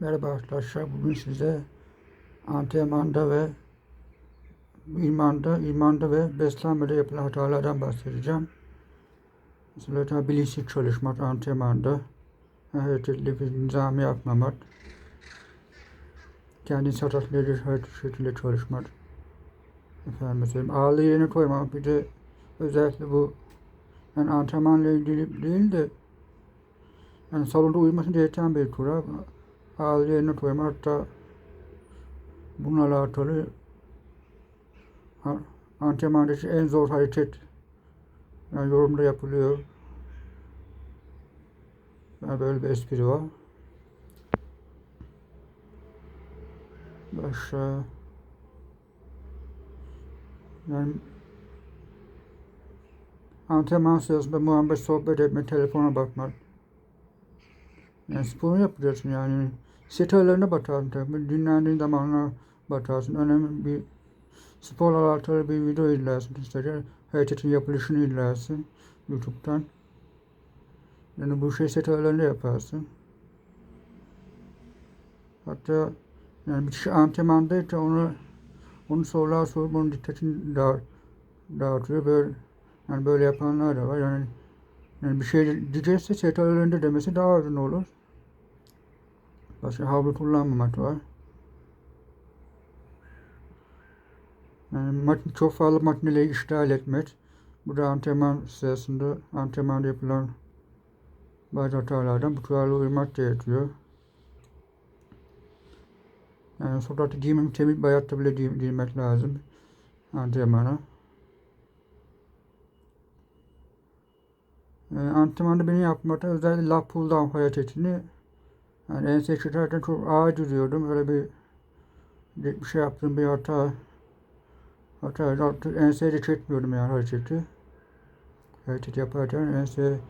Merhaba arkadaşlar. Bugün size antrenmanda ve imanda, imanda ve beslenmede yapılan hatalardan bahsedeceğim. Mesela tabi bilinçsiz çalışmak antrenmanda, hareketli bir nizami yapmamak, kendi satatları şekilde çalışmak, efendim mesela ağırlığı yerine koymak, bir de özellikle bu yani antrenmanla ilgili değil de yani salonda uyuması gereken bir kural yerine koyma hatta bununla alakalı antrenmandaki en zor hareket yani yorumda yapılıyor. Yani böyle bir espri var. Başka yani antrenman sırasında muhabbet sohbet etme, telefona bakmak. Yani spor yapacaksın yani. Setörlerine bakarsın tabii. Dinlendiğin zamanına bakarsın. Önemli bir sporla alakalı bir video izlersin. İşte hareketin yapılışını izlersin. YouTube'dan. Yani bu şey setörlerinde yaparsın. Hatta yani bir kişi antrenmandaysa onu onu sorular sorup onun dikkatini dağıt, dağıtıyor. Böyle yani böyle yapanlar da var. Yani yani bir şey diyecekse setörlerinde demesi daha uzun olur. Başka havlu kullanmamak var. Yani mak- çok fazla makineleri işgal etmek. Bu da antrenman sırasında antrenmanda yapılan bazı hatalardan bu kurala uymak gerekiyor. Yani sokakta giyimim temiz bir hayatta bile giy- giymek lazım antrenmana. Yani antrenmanda beni yapmakta özellikle lat pull down hareketini yani ense çıkarken çok ağır duruyordum. Öyle bir bir şey yaptım bir hata hata enseyi de çekmiyordum yani hareketi. Hareket yaparken ense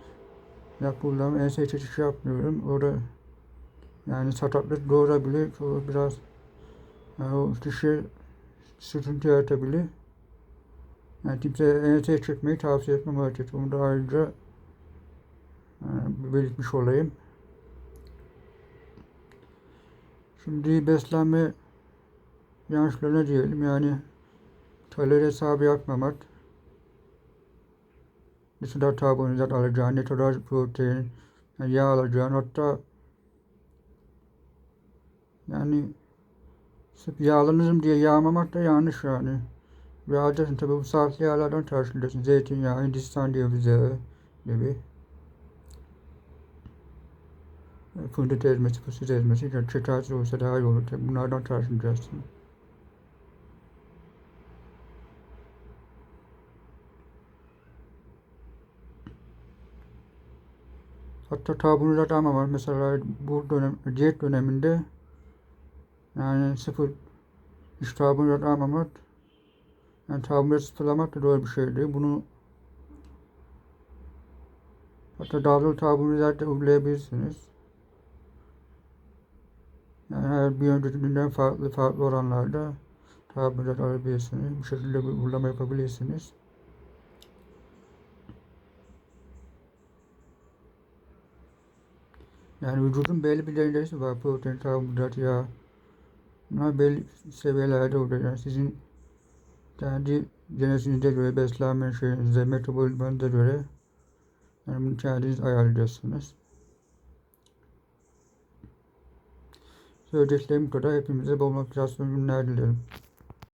yapıldığım ense çekiş yapmıyorum. Orada yani sakatlık doğurabilir. O biraz yani o kişi sıkıntı yaratabilir. Yani kimse ense çekmeyi tavsiye etmem hareketi. Onu da ayrıca yani belirtmiş olayım. Şimdi beslenme yanlışlarına diyelim yani kalori hesabı yapmamak. Ne kadar karbonhidrat alacağın, ne kadar protein, yani yağ alacağın hatta yani sırf yağlanırım diye yağmamak da yanlış yani. Ve alacaksın tabi bu sağlıklı yağlardan karşılayacaksın. Zeytinyağı, Hindistan cevizi gibi. Fındık ezmesi, fıstık ezmesi, yani şekersiz olsa daha iyi olur. Bunlardan karşılayacaksın. Hatta karbonhidrat ama var. Mesela bu dönem, diyet döneminde yani sıfır karbonhidrat almamak yani karbonhidrat sıfırlamak da doğru bir şey değil. Bunu hatta dağlı karbonhidrat da uygulayabilirsiniz. Her bir önceki günden farklı farklı oranlarda karbonhidrat alabilirsiniz. Bu şekilde bir uygulama yapabilirsiniz. Yani vücudun belli bir dengesi var. Protein, karbonhidrat, yağ. Bunlar belli seviyelerde oluyor. Yani sizin kendi genesinize göre, beslenme şeyinize, metabolizmanıza göre yani bunu kendiniz ayarlayacaksınız. Söyleyeceklerim kadar. Hepimize bol motivasyon günler dilerim.